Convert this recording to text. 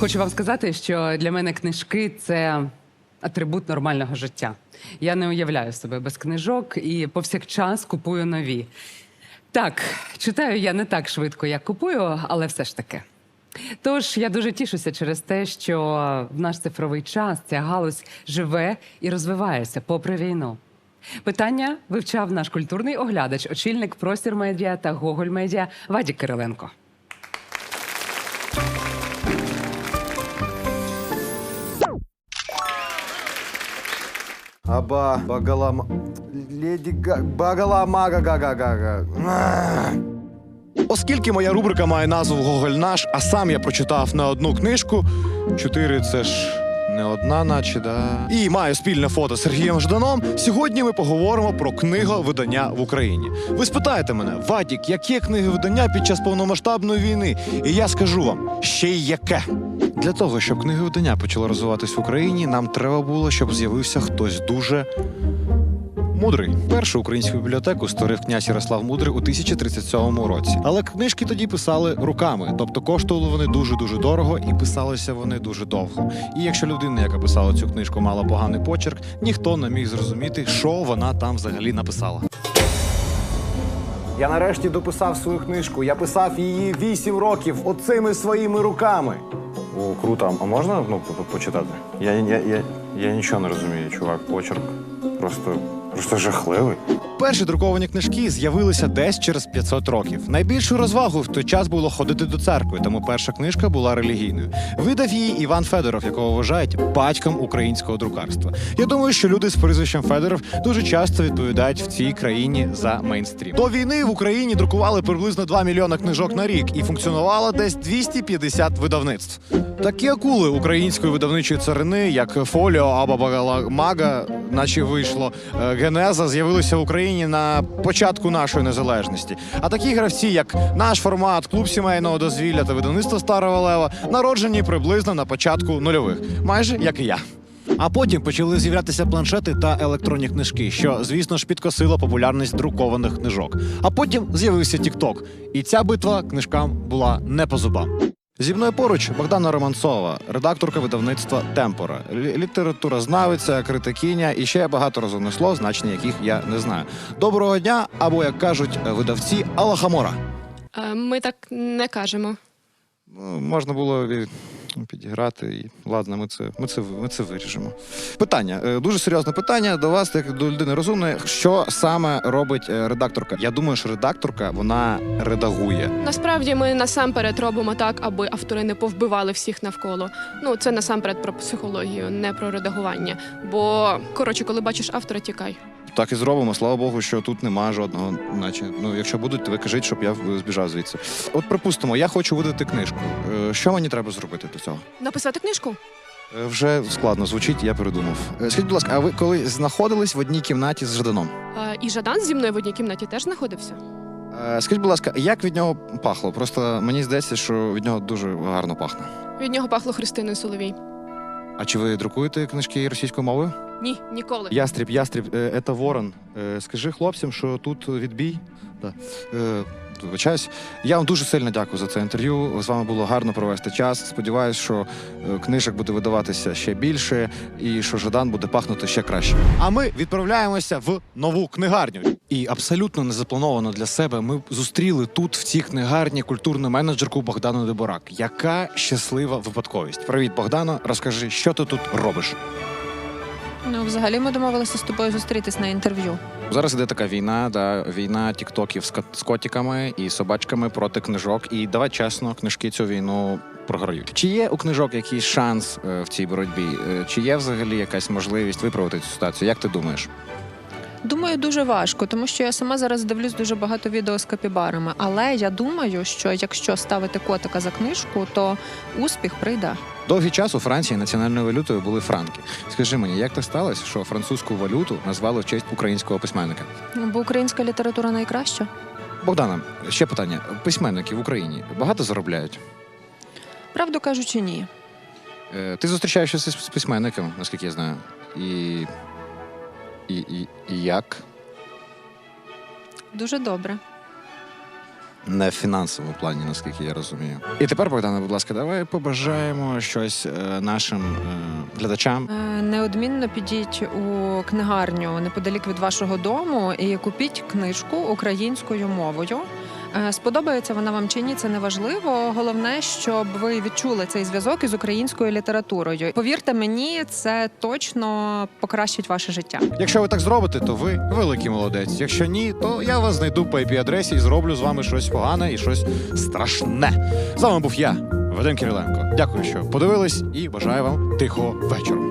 Хочу вам сказати, що для мене книжки це атрибут нормального життя. Я не уявляю себе без книжок і повсякчас купую нові. Так, читаю я не так швидко, як купую, але все ж таки. Тож я дуже тішуся через те, що в наш цифровий час ця галузь живе і розвивається попри війну. Питання вивчав наш культурний оглядач, очільник простір медіа та Гоголь медіа Вадік Кириленко. Аба, багалам... Леді Га... Багаламага га Оскільки моя рубрика має назву Гоголь наш, а сам я прочитав не одну книжку. Чотири це ж не одна, наче да. І маю спільне фото з Сергієм Жданом. Сьогодні ми поговоримо про книговидання в Україні. Ви спитаєте мене, Вадік, яке книговидання під час повномасштабної війни? І я скажу вам, ще й яке. Для того, щоб книговидання почало розвиватись в Україні, нам треба було, щоб з'явився хтось дуже Мудрий. Першу українську бібліотеку створив князь Ярослав Мудрий у 1037 році. Але книжки тоді писали руками, тобто коштували вони дуже дуже дорого і писалися вони дуже довго. І якщо людина, яка писала цю книжку, мала поганий почерк, ніхто не міг зрозуміти, що вона там взагалі написала. Я нарешті дописав свою книжку. Я писав її 8 років оцими своїми руками. О, круто. А можна ну, по- по- почитати? Я, я, я, я нічого не розумію, чувак. Почерк просто, просто жахливий. Перші друковані книжки з'явилися десь через 500 років. Найбільшу розвагу в той час було ходити до церкви, тому перша книжка була релігійною. Видав її Іван Федоров, якого вважають батьком українського друкарства. Я думаю, що люди з прізвищем Федоров дуже часто відповідають в цій країні за мейнстрім. До війни в Україні друкували приблизно 2 мільйони книжок на рік і функціонувало десь 250 видавництв. Такі акули української видавничої царини, як Фоліо або Багаламага, наче вийшло е, Генеза, з'явилися в Україні на початку нашої незалежності. А такі гравці, як наш формат, клуб сімейного дозвілля та видавництво Старого Лева, народжені приблизно на початку нульових, майже як і я. А потім почали з'являтися планшети та електронні книжки, що, звісно ж, підкосило популярність друкованих книжок. А потім з'явився TikTok. І ця битва книжкам була не по зубам. Зі мною поруч Богдана Романцова, редакторка видавництва Темпора, лі- літературознавиця, критикиня і ще багато розумних слов, значення яких я не знаю. Доброго дня, або як кажуть видавці, Алахамора. Е, Ми так не кажемо. Ну, можна було підіграти. І ладно, ми це, ми це, ми це виріжемо. Питання Е, дуже серйозне питання до вас, як до людини розумної. Що саме робить е, редакторка? Я думаю, що редакторка вона редагує. Насправді ми насамперед робимо так, аби автори не повбивали всіх навколо. Ну це насамперед про психологію, не про редагування. Бо коротше, коли бачиш автора, тікай. Так і зробимо. Слава Богу, що тут немає жодного. Наче ну, якщо будуть, то ви кажіть, щоб я збіжав звідси. От припустимо, я хочу видати книжку. Е, Що мені треба зробити до цього? Написати книжку? Е, Вже складно звучить, я передумав. Е, Скажіть, будь ласка, а ви коли знаходились в одній кімнаті з Жданом? Е, І Жадан зі мною в одній кімнаті теж знаходився. Скажіть, будь ласка, як від нього пахло? Просто мені здається, що від нього дуже гарно пахне. Від нього пахло Христиною Соловій. А чи ви друкуєте книжки російською мовою? Ні, ніколи. Ястріб, ястріб, е, це ворон. Е, Скажи хлопцям, що тут відбій. Да. Е, Вибачаюсь. Я вам дуже сильно дякую за це інтерв'ю. З вами було гарно провести час. Сподіваюсь, що е, книжок буде видаватися ще більше і що Жадан буде пахнути ще краще. А ми відправляємося в нову книгарню. І абсолютно незаплановано для себе ми зустріли тут, в цій книгарні, культурну менеджерку Богдану Деборак. Яка щаслива випадковість. Привіт, Богдано. Розкажи, що ти тут робиш? Ну, взагалі, ми домовилися з тобою зустрітись на інтерв'ю. Зараз іде така війна, да, війна тіктоків з, кот- котиками і собачками проти книжок. І давай чесно, книжки цю війну програють. Чи є у книжок якийсь шанс е, в цій боротьбі? Е, Чи є взагалі якась можливість виправити цю ситуацію? Як ти думаєш? Думаю, дуже важко, тому що я сама зараз дивлюсь дуже багато відео з капібарами. Але я думаю, що якщо ставити котика за книжку, то успіх прийде. Довгий час у Франції національною валютою були франки. Скажи мені, як так сталося, що французьку валюту назвали в честь українського письменника? Бо українська література найкраща. Богдана, ще питання: письменники в Україні багато заробляють? Правду кажучи, ні. Е, Ти зустрічаєшся з з письменником, наскільки я знаю. І. І, і, і як? Дуже добре. Не в фінансовому плані, наскільки я розумію. І тепер, Богдане, будь ласка, давай побажаємо щось е, нашим е, глядачам. Е, Неодмінно підіть у книгарню неподалік від вашого дому і купіть книжку українською мовою. Е, Сподобається вона вам чи ні, це не важливо. Головне, щоб ви відчули цей зв'язок із українською літературою. Повірте мені, це точно покращить ваше життя. Якщо ви так зробите, то ви великий молодець. Якщо ні, то я вас знайду по IP-адресі і зроблю з вами щось погане і щось страшне. З вами був я, Вадим Кириленко. Дякую, що подивились, і бажаю вам тихого вечора.